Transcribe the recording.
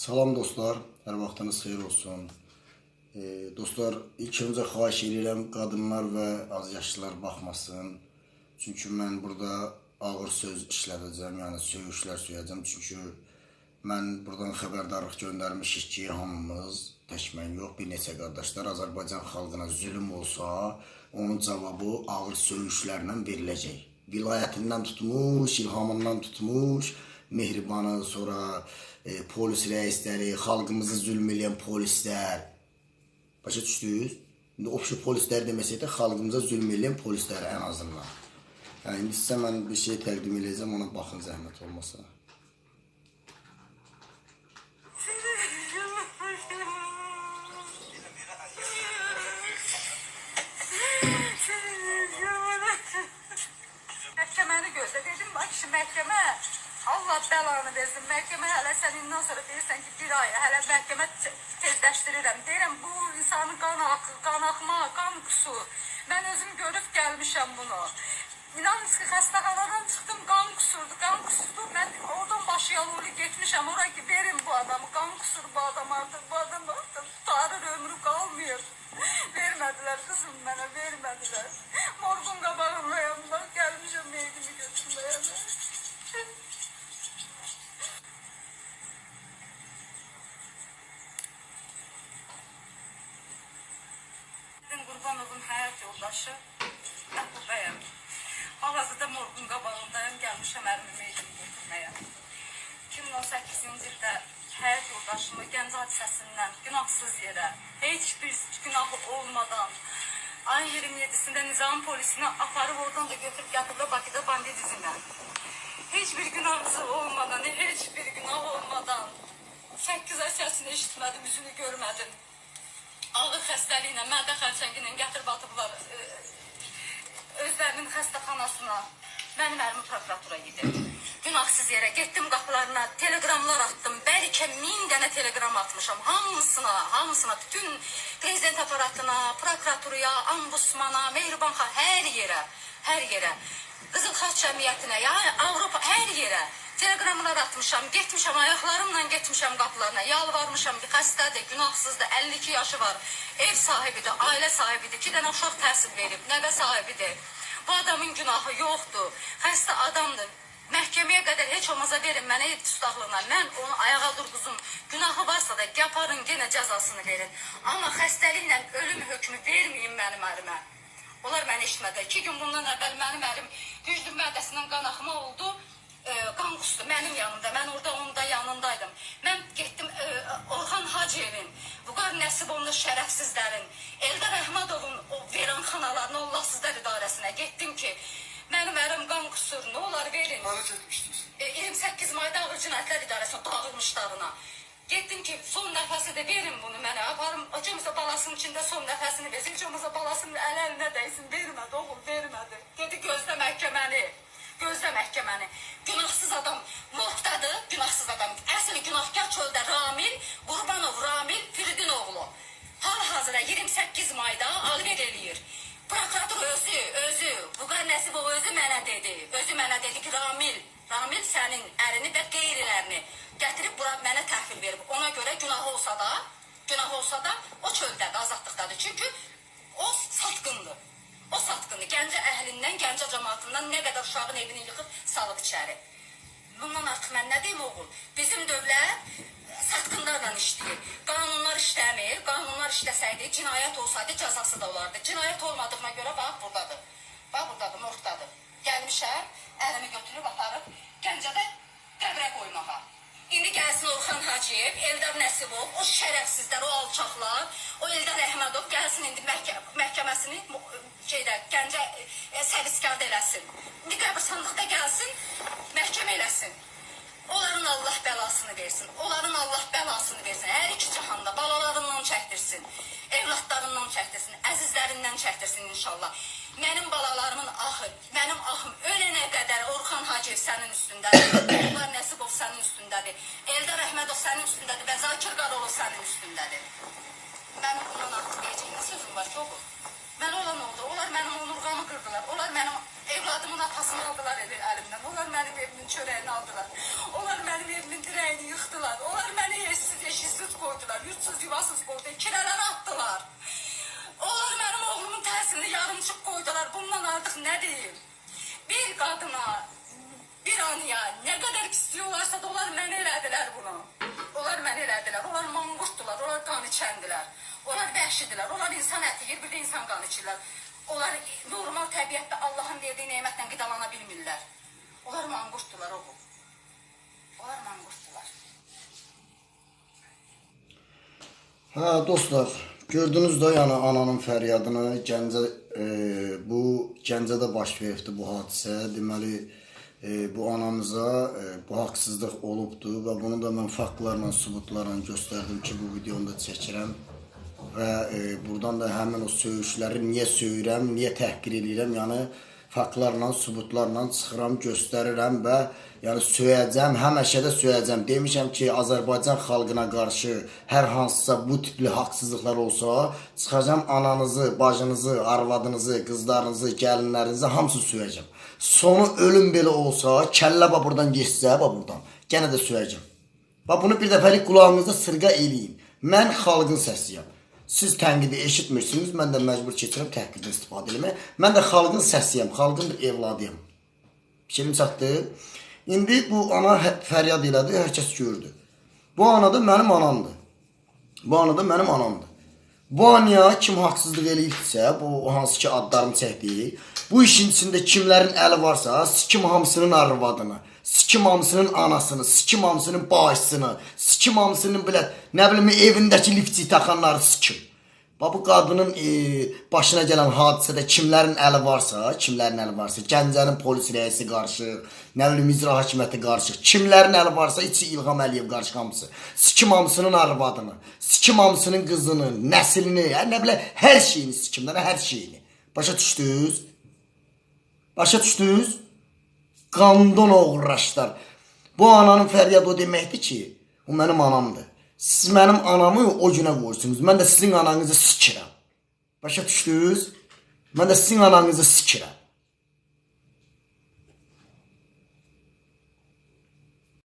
Salam dostlar, hər vaxtınız xeyir olsun. E, dostlar, ilk öncə xahiş edirəm qadınlar və azyaşlılar baxmasın. Çünki mən burada ağır söz işlədəcəm, yəni söyüşlər söyləyəcəm. Çünki mən buradan xəbərdarlıq göndərmişik ki, hamımız tək mən yox, bir neçə qardaşlar Azərbaycan xalqına zülm olsa, onun cavabı ağır söyüşlərlə veriləcək. Vilayətindən tutmuş, ilhamından tutmuş, mehribanı, sonra e, polis rəisləri, xalqımızı zülm edən polislər. Başa düşdünüz? İndi obşu polislər deməsək də xalqımıza zülm edən polislər ən azından. Yəni indi sizə mən bir şey təqdim edəcəm, ona baxın zəhmət olmasa. Məhkəməni gözlə. Dedim, bax məhkəmə Allah bəlanı versin. Məhkəmə hələ sən indən sonra deyirsən ki, bir ay hələ məhkəmə te- tezləşdirirəm. Deyirəm, bu insanın qan axı, qan axma, qan qusu. Mən özüm görüb gəlmişəm bunu. İnanın ki, xəstəxanadan çıxdım, qan qusurdu, qan qusurdu. Mən oradan başı yalulu getmişəm. Ora ki, verin bu adamı, qan qusur bu adam artıq, bu adam artıq tutarır, ömrü qalmayır. Vermədilər qızım mənə, vermədilər. Morgun qabağındayım, ərimi meydimi götürməyə. 2018-ci ildə həyat yoldaşımı Gəncə hadisəsindən günahsız yerə, heç bir günahı olmadan ayın 27-sində Nizam polisinə aparıb oradan da götürüb gətiriblər Bakıda banditizmə. Heç bir günahı olmadan, heç bir günah olmadan 8 ay səsini eşitmədim, üzünü görmədim ağır xəstəliklə, mədə xərçəngi ilə gətirib atıblar e, özlərinin xəstəxanasına. Mənim ərimi prokuratura gedib. Günahsız yerə getdim qapılarına, teleqramlar atdım. Bəlkə min dənə teleqram atmışam. Hamısına, hamısına, bütün prezident aparatına, prokuraturaya, ambusmana, Mehriban xan, hər yerə, hər yerə. Qızıl Xaç Cəmiyyətinə, yəni Avropa hər yerə teleqramlar atmışam, getmişəm ayaqlarımla getmişəm qapılarına, yalvarmışam ki, xəstədir, günahsızdır, 52 yaşı var, ev sahibidir, ailə sahibidir, iki dənə uşaq təhsil verib, nəvə sahibidir. Bu adamın günahı yoxdur, xəstə adamdır. Məhkəməyə qədər heç olmasa verin mənə ev dustaqlığına. Mən onu ayağa durğuzum. Günahı varsa da yaparın, yenə cəzasını verin. Amma xəstəliklə ölüm hökmü verməyin mənim ərimə. Onlar məni eşitmədi. İki gün bundan əvvəl mənim ərim güclü mədəsindən qan axma oldu. E, qan qusdu mənim yanımda. Mən orada onun da yanındaydım. Mən getdim e, Orxan Hacıyevin, Nəsibovun şərəfsizlərin, Eldar Əhmədovun o veranxanalarına, Allahsızlar idarəsinə getdim ki, mənim ərim qan qusur, nə olar verin. Hara getmişdiniz? E, 28 mayda ağır cinayətlər idarəsinə dağılmışlarına. Getdim ki, son nəfəsi də verin bunu mənə. Aparım, acımıza balasının içində son nəfəsini versin. Acımıza balasının əl əlinə dəysin. Vermədi, oğul, vermədi. Dedi, gözlə məhkəməni. Gözlə məhkəməni. Günahsız adam morgdadır, günahsız adam. Əsl günahkar çöldə Ramil, Qurbanov Ramil. Hal-hazırda 28 mayda alver eləyir. Prokurator özü, özü, Vüqar Nəsibov özü mənə dedi. Özü mənə dedi ki, Ramil, Ramil sənin ərini və qeyrilərini gətirib bura mənə təhvil verib. Ona görə günah olsa da, günah olsa da o çöldədir, azadlıqdadır. Çünki o satqındır. O satqını Gəncə əhlindən, Gəncə cəmaatından nə qədər uşağın evini yıxıb salıb içəri. Bundan artıq mən nə deyim oğul? Bizim dövlət satqınlarla işləyir. Qanunlar işləmir. Qanunlar işləsəydi, cinayət olsaydı cəzası da olardı. Cinayət olmadığına görə bax burdadır. Bax burdadır, morgdadır. Gəlmişəm, əlimi götürüb aparıb Gəncədə qəbrə qoymağa. İndi gəlsin Orxan Hacıyev, Eldar Nəsibov, o şərəfsizlər, o alçaqlar, o Eldar Əhmədov gəlsin indi məhkə məhkəməsini şeydə Gəncə e, sərviskarda eləsin. İndi qəbirstanlıqda gəlsin, məhkəmə eləsin. Onların Allah bəlasını versin. Onların Allah bəlasını versin. Hər iki cahanda balalarından çəkdirsin. Evlatlarından çəkdirsin. Əzizlərindən çəkdirsin inşallah. Mənim balalarımın ahı, mənim ahım ölənə qədər Orxan Hacıyev sənin üstündədir. Onlar Nəsibov sənin üstündədir. Eldar Əhmədov sənin üstündədir və Zakir Qarolov sənin üstündədir. Mənim bundan artıq deyəcəyim nə sözüm var ki, oğul? Mən olan oldu. Onlar mənim onurğamı qırdılar. Onlar mənim evladımın atasını aldılar əlimdən. Onlar çörəyini aldılar. Onlar mənim evimin dirəyini yıxdılar. Onlar məni heç yurtsuz yuvasız qoydu. Kirələri atdılar. Onlar mənim oğlumun təhsilini yarımçıq qoydular. Bundan artıq nə deyim? Bir qadına, bir anıya nə qədər istiyorlarsa da onlar mənə elədilər bunu. Onlar mənə elədilər. Onlar manqurtdular, onlar qan içəndilər. Onlar vəhşidirlər. Onlar insan əti yeyir, bir də insan qanı içirlər. Onlar normal təbiətdə Allahın verdiyi nemətlə qidalana bilmirlər. Onlar manqurtdular oğul. Onlar manqurtdular. Ha dostlar, gördünüz də yəni ananın fəryadını Gəncə e, bu Gəncədə baş veribdi bu hadisə. Deməli e, bu anamıza e, bu haqsızlıq olubdu və bunu da mən faktlarla, sübutlarla göstərdim ki, bu videonu da çəkirəm. Və e, buradan da həmin o söyüşləri niyə söyürəm, niyə təhqir edirəm, yəni faktlarla, sübutlarla çıxıram, göstərirəm və yəni söyəcəm, həmişə də söyəcəm. Demişəm ki, Azərbaycan xalqına qarşı hər hansısa bu tipli haqsızlıqlar olsa, çıxacam ananızı, bacınızı, arvadınızı, qızlarınızı, gəlinlərinizi hamısını söyəcəm. Sonu ölüm belə olsa, kəllə ba buradan getsə, ba buradan, yenə də söyəcəm. Və bunu bir dəfəlik qulağınızda sırğa eləyin. Mən xalqın səsiyəm. Siz tənqidi eşitmirsiniz, mən də məcbur keçirəm təhqirdən istifadə etməyə. Mən də xalqın səsiyəm, xalqın bir evladıyam. Fikrim çatdı. İndi bu ana hə- fəryad elədi, hər kəs gördü. Bu ana da mənim anamdır. Bu ana da mənim anamdır. Bu anaya kim haqsızlıq eləyirsə, bu hansı ki adlarını çəkdiyi, bu işin içində kimlərin əli varsa, sikim hamısının arvadını, sikim hamısının anasını, sikim hamısının bacısını, sikim hamısının belə nə bilim evindəki lifti taxanları sikim. Bax bu qadının e, başına gələn hadisədə kimlərin əli varsa, kimlərin əli varsa, Gəncənin polis rəisi qarşı, nə bilim icra hakimiyyəti qarşı, kimlərin əli varsa, içi İlham Əliyev qarşı hamısı. Sikim hamısının arvadını, sikim hamısının qızını, nəslini, hə, nə bilə hər şeyini sikimlərə hər şeyini. Başa düşdünüz? Başa düşdünüz? Qandon oğraşlar. Bu ananın fəryadı o deməkdir ki, o mənim anamdır. Siz mənim anamı o günə qoyursunuz. Mən də sizin ananızı sikirəm. Başa düşdünüz? Mən də sizin ananızı sikirəm.